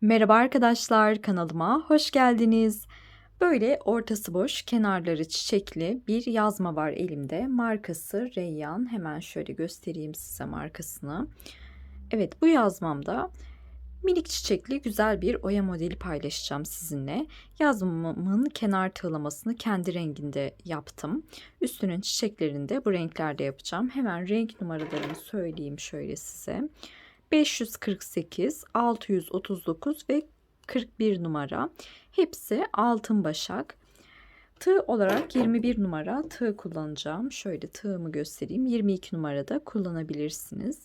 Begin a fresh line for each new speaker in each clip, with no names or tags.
Merhaba arkadaşlar, kanalıma hoş geldiniz. Böyle ortası boş, kenarları çiçekli bir yazma var elimde. Markası Reyyan. Hemen şöyle göstereyim size markasını. Evet, bu yazmamda minik çiçekli güzel bir oya modeli paylaşacağım sizinle. Yazmamın kenar tığlamasını kendi renginde yaptım. Üstünün çiçeklerini de bu renklerde yapacağım. Hemen renk numaralarını söyleyeyim şöyle size. 548, 639 ve 41 numara. Hepsi altın başak. Tığ olarak 21 numara tığ kullanacağım. Şöyle tığımı göstereyim. 22 numarada kullanabilirsiniz.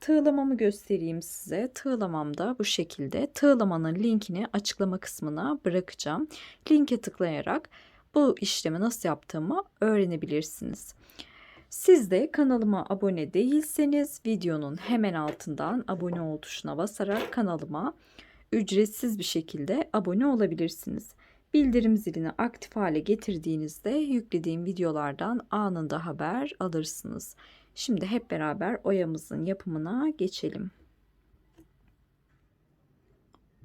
Tığlamamı göstereyim size. Tığlamam da bu şekilde. Tığlamanın linkini açıklama kısmına bırakacağım. Linke tıklayarak bu işlemi nasıl yaptığımı öğrenebilirsiniz. Siz de kanalıma abone değilseniz videonun hemen altından abone ol tuşuna basarak kanalıma ücretsiz bir şekilde abone olabilirsiniz. Bildirim zilini aktif hale getirdiğinizde yüklediğim videolardan anında haber alırsınız. Şimdi hep beraber oyamızın yapımına geçelim.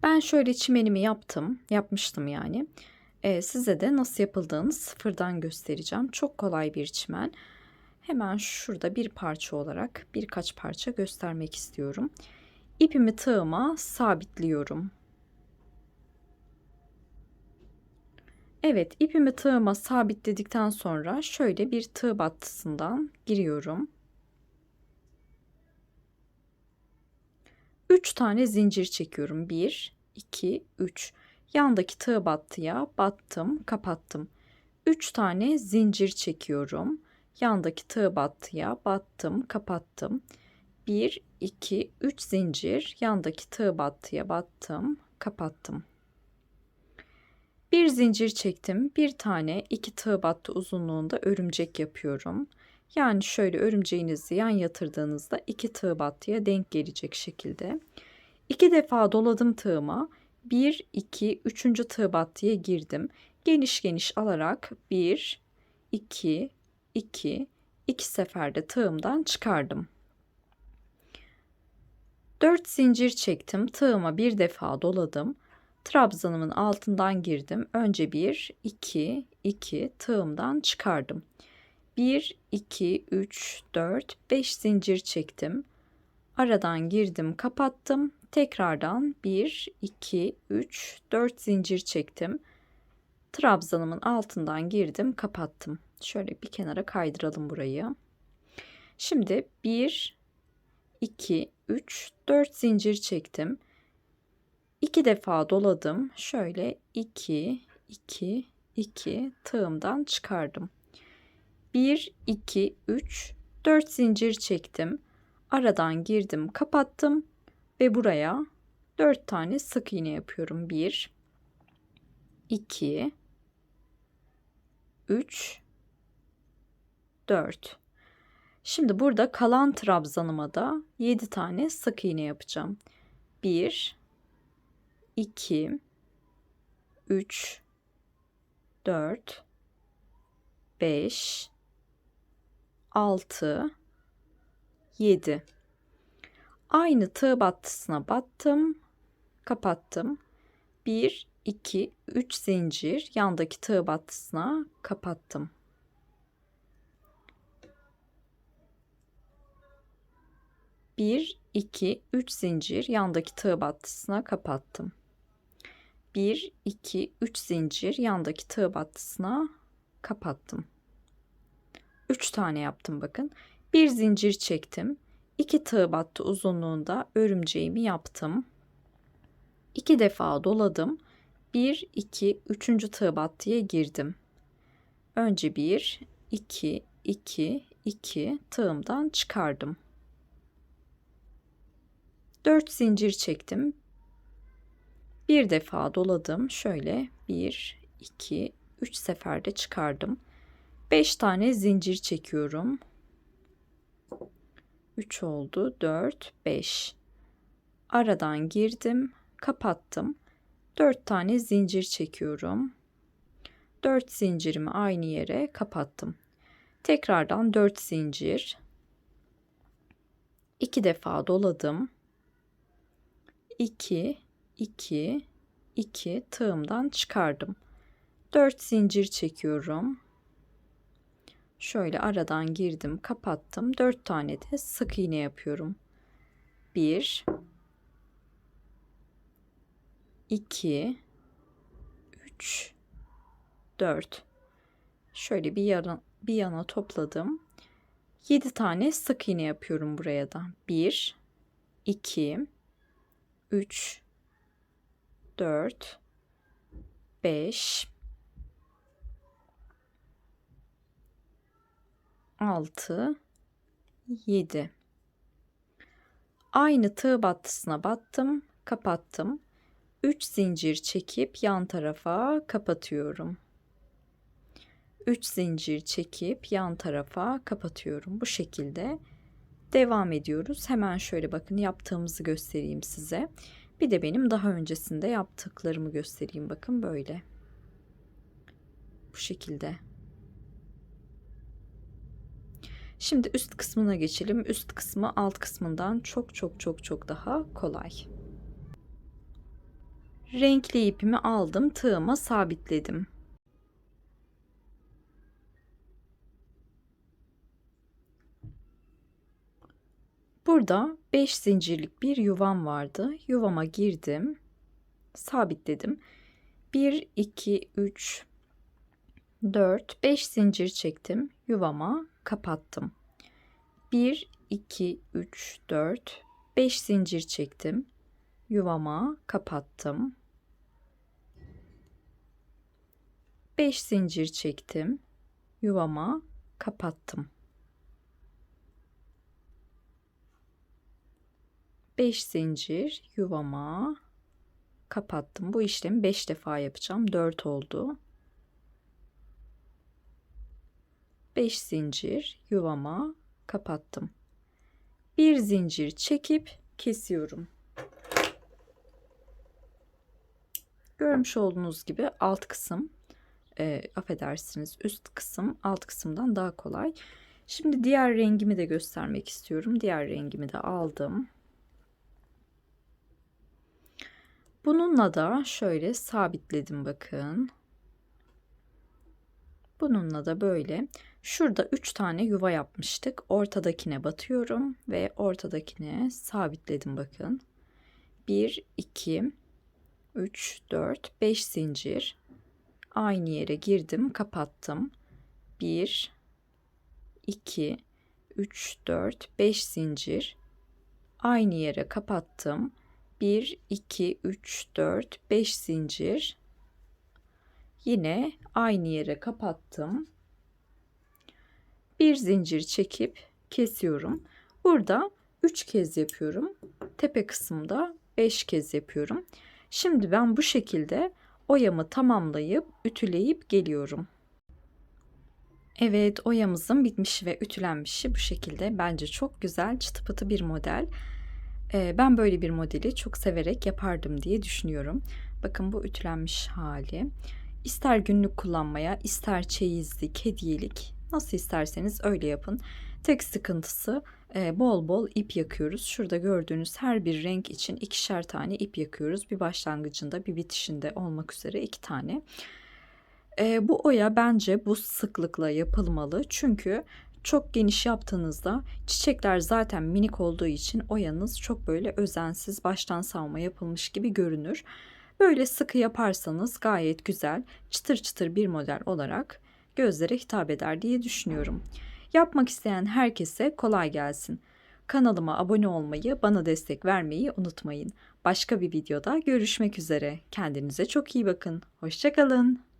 Ben şöyle çimenimi yaptım, yapmıştım yani. Ee, size de nasıl yapıldığını sıfırdan göstereceğim. Çok kolay bir çimen. Hemen şurada bir parça olarak birkaç parça göstermek istiyorum. İpimi tığıma sabitliyorum. Evet ipimi tığıma sabitledikten sonra şöyle bir tığ battısından giriyorum. 3 tane zincir çekiyorum. 1, 2, 3. Yandaki tığ battıya battım, kapattım. 3 tane zincir çekiyorum. Yandaki tığ battıya battım, kapattım. 1, 2, 3 zincir yandaki tığ battıya battım, kapattım. Bir zincir çektim. Bir tane iki tığ battı uzunluğunda örümcek yapıyorum. Yani şöyle örümceğinizi yan yatırdığınızda iki tığ battıya denk gelecek şekilde. İki defa doladım tığıma. 1, 2, 3. tığ battıya girdim. Geniş geniş alarak 1, 2, 2, 2 seferde tığımdan çıkardım. 4 zincir çektim. Tığıma bir defa doladım. Trabzanımın altından girdim. Önce 1, 2, 2 tığımdan çıkardım. 1, 2, 3, 4, 5 zincir çektim. Aradan girdim, kapattım. Tekrardan 1, 2, 3, 4 zincir çektim. Trabzanımın altından girdim, kapattım. Şöyle bir kenara kaydıralım burayı. Şimdi 1, 2, 3, 4 zincir çektim. 2 defa doladım. Şöyle 2, 2, 2 tığımdan çıkardım. 1, 2, 3, 4 zincir çektim. Aradan girdim, kapattım ve buraya 4 tane sık iğne yapıyorum. 1, 2, 3, 4. Şimdi burada kalan trabzanıma da 7 tane sık iğne yapacağım. 1 2 3 4 5 6 7 Aynı tığ battısına battım, kapattım. 1 2 3 zincir yandaki tığ battısına kapattım. 1, 2, 3 zincir yandaki tığ battısına kapattım. 1, 2, 3 zincir yandaki tığ battısına kapattım. 3 tane yaptım bakın. Bir zincir çektim. 2 tığ battı uzunluğunda örümceğimi yaptım. 2 defa doladım. 1, 2, 3. tığ battıya girdim. Önce 1, 2, 2, 2 tığımdan çıkardım. 4 zincir çektim. Bir defa doladım. Şöyle 1, 2, 3 seferde çıkardım. 5 tane zincir çekiyorum. 3 oldu. 4, 5. Aradan girdim, kapattım. 4 tane zincir çekiyorum. 4 zincirimi aynı yere kapattım. Tekrardan 4 zincir. 2 defa doladım. 2 2 2 tığımdan çıkardım. 4 zincir çekiyorum. Şöyle aradan girdim, kapattım. 4 tane de sık iğne yapıyorum. 1 2 3 4 Şöyle bir yana, bir yana topladım. 7 tane sık iğne yapıyorum buraya da. 1 2 3 4 5 6 7 Aynı tığ battısına battım, kapattım. 3 zincir çekip yan tarafa kapatıyorum. 3 zincir çekip yan tarafa kapatıyorum. Bu şekilde devam ediyoruz. Hemen şöyle bakın yaptığımızı göstereyim size. Bir de benim daha öncesinde yaptıklarımı göstereyim. Bakın böyle. Bu şekilde. Şimdi üst kısmına geçelim. Üst kısmı alt kısmından çok çok çok çok daha kolay. Renkli ipimi aldım, tığıma sabitledim. Burada 5 zincirlik bir yuvam vardı. Yuvama girdim. Sabitledim. 1 2 3 4 5 zincir çektim. Yuvama kapattım. 1 2 3 4 5 zincir çektim. Yuvama kapattım. 5 zincir çektim. Yuvama kapattım. 5 zincir yuvama kapattım. Bu işlemi 5 defa yapacağım. 4 oldu. 5 zincir yuvama kapattım. Bir zincir çekip kesiyorum. Görmüş olduğunuz gibi alt kısım e, affedersiniz üst kısım alt kısımdan daha kolay. Şimdi diğer rengimi de göstermek istiyorum. Diğer rengimi de aldım. Bununla da şöyle sabitledim bakın. Bununla da böyle şurada 3 tane yuva yapmıştık. Ortadakine batıyorum ve ortadakine sabitledim bakın. 1 2 3 4 5 zincir. Aynı yere girdim, kapattım. 1 2 3 4 5 zincir. Aynı yere kapattım 1, 2, 3, 4, 5 zincir. Yine aynı yere kapattım. Bir zincir çekip kesiyorum. Burada 3 kez yapıyorum. Tepe kısımda 5 kez yapıyorum. Şimdi ben bu şekilde oyamı tamamlayıp ütüleyip geliyorum. Evet oyamızın bitmiş ve ütülenmişi bu şekilde. Bence çok güzel çıtı pıtı bir model. Ben böyle bir modeli çok severek yapardım diye düşünüyorum. Bakın bu ütülenmiş hali. İster günlük kullanmaya, ister çeyizlik, hediyelik nasıl isterseniz öyle yapın. Tek sıkıntısı bol bol ip yakıyoruz. Şurada gördüğünüz her bir renk için ikişer tane ip yakıyoruz. Bir başlangıcında bir bitişinde olmak üzere iki tane. bu oya bence bu sıklıkla yapılmalı. Çünkü çok geniş yaptığınızda çiçekler zaten minik olduğu için oyanız çok böyle özensiz baştan savma yapılmış gibi görünür. Böyle sıkı yaparsanız gayet güzel çıtır çıtır bir model olarak gözlere hitap eder diye düşünüyorum. Yapmak isteyen herkese kolay gelsin. Kanalıma abone olmayı, bana destek vermeyi unutmayın. Başka bir videoda görüşmek üzere. Kendinize çok iyi bakın. Hoşçakalın.